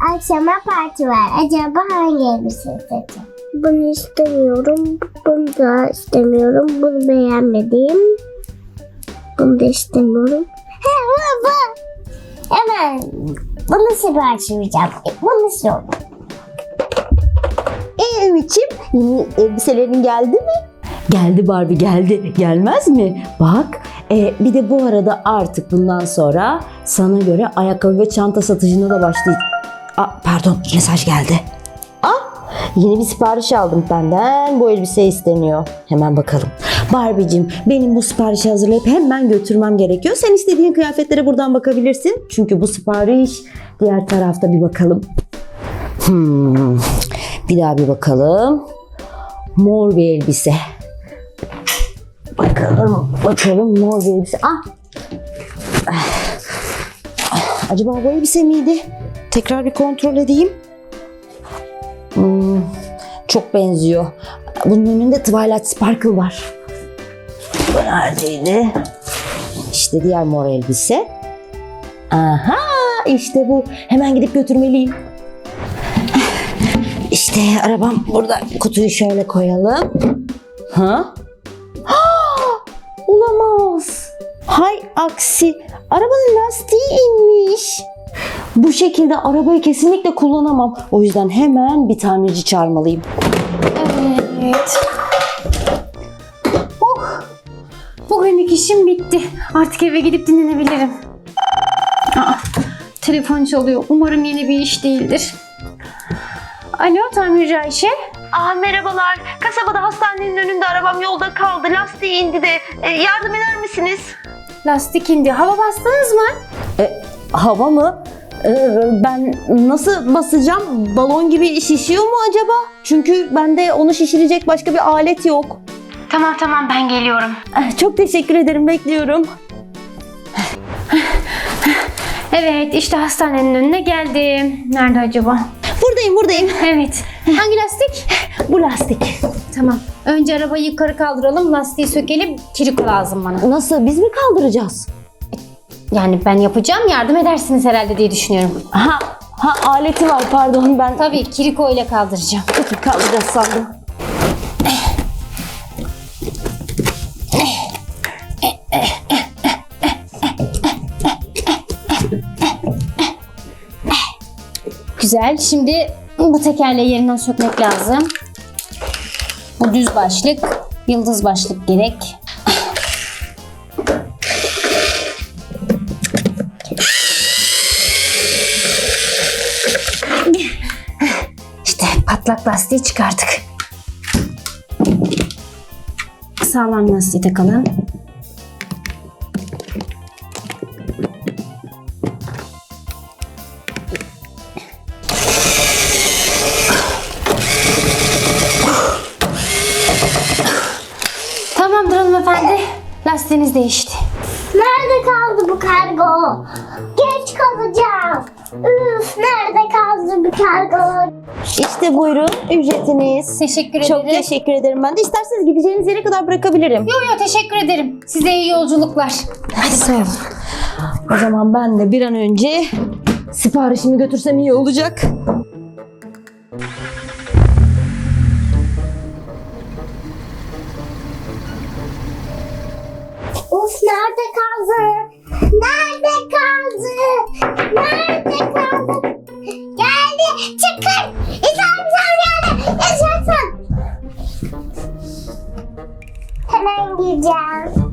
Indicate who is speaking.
Speaker 1: akşama parti var. Acaba hangi elbise seçeceğim? Bunu istemiyorum. Bunu da istemiyorum. Bunu beğenmedim. Bunu da istemiyorum. He bu bu. Hemen bunu sipariş vereceğim. Bunu istiyorum.
Speaker 2: Ee Ümit'ciğim yeni elbiselerin geldi mi? Geldi Barbie geldi. Gelmez mi? Bak e, bir de bu arada artık bundan sonra sana göre ayakkabı ve çanta satışına da başlayacak. Aa, pardon mesaj geldi. Ah yeni bir sipariş aldım benden. Bu elbise isteniyor. Hemen bakalım. Barbie'cim benim bu siparişi hazırlayıp hemen götürmem gerekiyor. Sen istediğin kıyafetlere buradan bakabilirsin. Çünkü bu sipariş diğer tarafta bir bakalım. Hmm. Bir daha bir bakalım. Mor bir elbise. Bakalım, bakalım mor bir elbise. Ah! Ah, Acaba bu elbise miydi? Tekrar bir kontrol edeyim. Hmm, çok benziyor. Bunun önünde Twilight Sparkle var. Bu neredeydi? İşte diğer mor elbise. Aha! işte bu. Hemen gidip götürmeliyim. İşte arabam burada. Kutuyu şöyle koyalım. Ha? Ha! Olamaz. Hay aksi. Arabanın lastiği inmiş. Bu şekilde arabayı kesinlikle kullanamam. O yüzden hemen bir tamirci çağırmalıyım.
Speaker 3: Evet. Oh. Bugünlük işim bitti. Artık eve gidip dinlenebilirim. Aa, telefon çalıyor. Umarım yeni bir iş değildir. Alo tamirci Ayşe.
Speaker 4: Aa merhabalar. Kasabada hastanenin önünde arabam yolda kaldı. Lastiği indi de e, yardım eder misiniz?
Speaker 3: Lastik indi. Hava bastınız mı?
Speaker 2: E, hava mı? E, ben nasıl basacağım? Balon gibi şişiyor mu acaba? Çünkü bende onu şişirecek başka bir alet yok.
Speaker 4: Tamam tamam ben geliyorum.
Speaker 2: Eh, Çok teşekkür ederim. Bekliyorum.
Speaker 3: Evet işte hastanenin önüne geldim. Nerede acaba?
Speaker 2: Buradayım, buradayım.
Speaker 3: Evet. Hangi lastik?
Speaker 2: Bu lastik.
Speaker 3: Tamam. Önce arabayı yukarı kaldıralım. Lastiği sökelim. Kirik lazım bana.
Speaker 2: Nasıl? Biz mi kaldıracağız?
Speaker 3: Yani ben yapacağım. Yardım edersiniz herhalde diye düşünüyorum.
Speaker 2: Ha, ha aleti var pardon ben.
Speaker 3: Tabii kiriko ile kaldıracağım.
Speaker 2: Peki kaldıracağız sandım.
Speaker 3: Güzel. Şimdi bu tekerleği yerinden sökmek lazım. Bu düz başlık, yıldız başlık gerek. Patlak lastiği çıkardık. Sağlam lastiği takalım. Tamamdır hanımefendi. Lastiğiniz değişti.
Speaker 1: Nerede kaldı bu kargo? Geç kalacağım. Üf, nerede kaldı bu kargo?
Speaker 2: İşte buyurun ücretiniz.
Speaker 3: Teşekkür ederim.
Speaker 2: Çok teşekkür ederim ben de. İsterseniz gideceğiniz yere kadar bırakabilirim.
Speaker 3: Yo yo teşekkür ederim. Size iyi yolculuklar.
Speaker 2: Hadi sağ olun. O zaman ben de bir an önce siparişimi götürsem iyi olacak.
Speaker 1: Hemen